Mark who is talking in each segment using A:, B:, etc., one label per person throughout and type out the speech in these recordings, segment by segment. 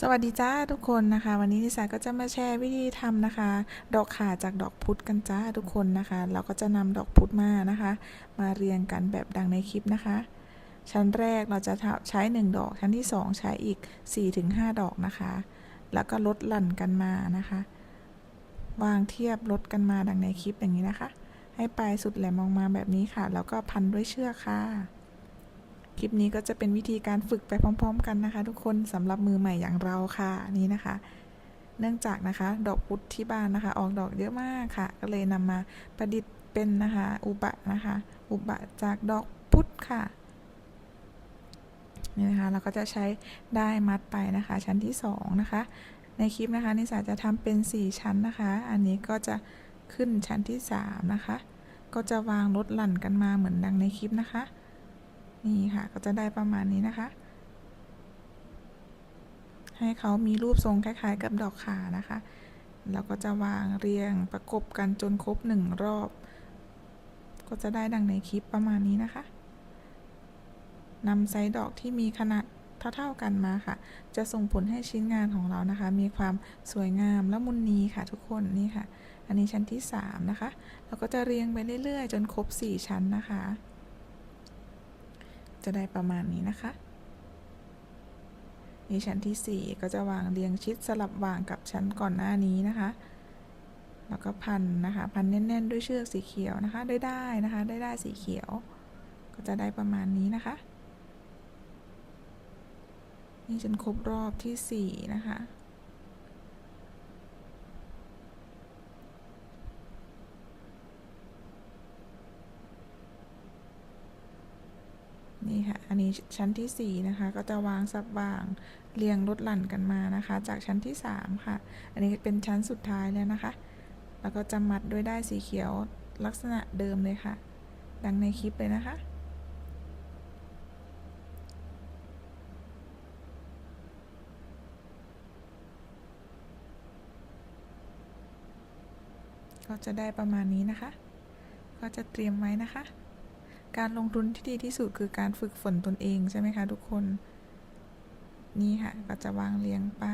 A: สวัสดีจ้าทุกคนนะคะ วันนี้นิสาก็จะมาแชร์วิธีทำนะคะ ดอกข่าจากดอกพุธกันจ้าทุกคนนะคะ เราก็จะนำดอกพุธมานะคะ มาเรียงกันแบบดังในคลิปนะคะ ชั้นแรกเราจะใช้ 1 ดอก ชั้นที่ 2 ใช้อีก 4-5 ดอกนะคะ แล้วก็ลดหลั่นกันมานะคะ วางเทียบลดกันมาดังในคลิปอย่างนี้นะคะ ให้ปลายสุดแหลมออกมาแบบนี้ค่ะ แล้วก็พันด้วยเชือกค่ะ คลิปนี้ก็จะเป็นวิธีการฝึกไปพร้อม ๆ กันนะคะ ทุกคนสำหรับมือใหม่อย่างเราค่ะนี่นะคะ เนื่องจากนะคะ ดอกพุธที่บ้านนะคะ ออกดอกเยอะมากค่ะ ก็เลยนำมาประดิษฐ์เป็นนะคะ อุบะนะคะ อุบะจากดอกพุธค่ะนี่นะคะเราก็จะใช้ได้มัดไปนะคะ ชั้นที่สองนะคะ ในคลิปนะคะนิสาจะทำเป็น 4 ชั้นนะคะ อันนี้ก็จะขึ้นชั้นที่ 3 นะคะ ก็จะวางลดหลั่นกันมาเหมือนดังในคลิปนะคะ นี่ค่ะก็จะได้ประมาณนี้นะคะ ให้เขามีรูปทรงคล้ายๆ กับดอกขานะคะแล้วก็จะวางเรียงประกบกันจนครบหนึ่งรอบ ก็จะได้ดังในคลิปประมาณนี้นะคะนำไซส์ดอกที่มีขนาดเท่าๆกันมาค่ะ จะส่งผลให้ชิ้นงานของเรานะคะ มีความสวยงามและมุนนีค่ะทุกคนนี่ค่ะ อันนี้ชั้นที่ 3 นะคะ เราก็จะเรียงไปเรื่อยๆ จนครบ 4 ชั้นนะคะ จะได้ประมาณนี้นะคะนี่ชั้นที่ 4 ก็จะวางเรียงชิดสลับวางกับชั้นก่อนหน้านี้นะคะ แล้วก็พันนะคะ พันแน่น ๆ ด้วยเชือกสีเขียวนะคะ ได้ได้นะคะ ได้ได้สีเขียว ก็จะได้ประมาณนี้นะคะ นี่จนครบรอบที่ 4 นะคะ นี่ ค่ะ อันนี้ชั้นที่ 4 นะคะ ก็จะวางซับวางเรียงลดหลั่นกันมานะคะ จากชั้นที่ 3 ค่ะ อันนี้เป็นชั้นสุดท้ายแล้วนะคะ แล้วก็จะมัดด้วยได้ายสีเขียวลักษณะเดิมเลยค่ะ ดังในคลิปเลยนะคะก็จะได้ประมาณนี้นะคะ ก็จะเตรียมไว้นะคะ การลงทุนที่ดีที่สุดคือการฝึกฝนตนเองใช่ไหมคะทุกคน นี่ค่ะ ก็จะวางเรียงไป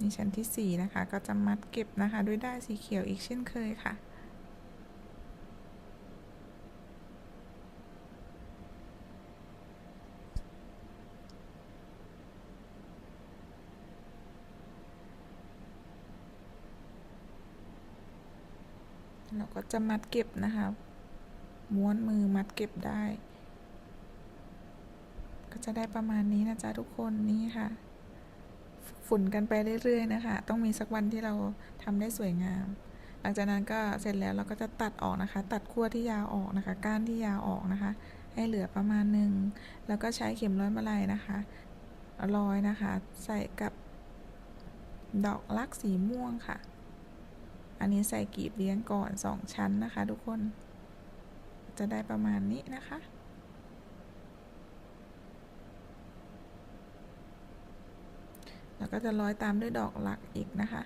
A: นี่ชั้นที่ 4 นะคะ ก็จะมัดเก็บนะคะ ด้วยได้ายสีเขียวอีกเช่นเคยค่ะ เราก็จะมัดเก็บนะคะ ม้วนมือมัดเก็บได้ ก็จะได้ประมาณนี้นะจ๊ะทุกคนนี่ค่ะ ฝุ่นกันไปเรื่อยๆนะคะ ต้องมีสักวันที่เราทำได้สวยงาม หลังจากนั้นก็เสร็จแล้วเราก็จะตัดออกนะคะ ตัดขั้วที่ยาวออกนะคะ ก้านที่ยาวออกนะคะ ให้เหลือประมาณหนึ่งแล้วก็ใช้เข็มร้อยมาลัยนะคะร้อยนะคะ ใส่กับดอกลักสีม่วงค่ะ อันนี้ใส่กีบเลี้ยงก่อนสองชั้นนะคะ ทุกคน จะได้ประมาณนี้นะคะ แล้วก็จะร้อยตามด้วยดอกหลักอีกนะคะ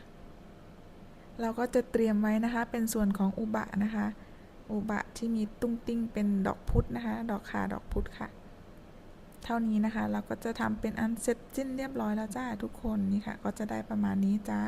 A: เราก็จะเตรียมไว้นะคะ เป็นส่วนของอุบะนะคะ อุบะที่มีตุ้งติ้งเป็นดอกพุธนะคะ ดอกขาดอกพุธค่ะ เท่านี้นะคะ เราก็จะทำเป็นอันเสร็จสิ้นเรียบร้อยแล้วจ้าทุกคนนี่ค่ะ ก็จะได้ประมาณนี้จ้า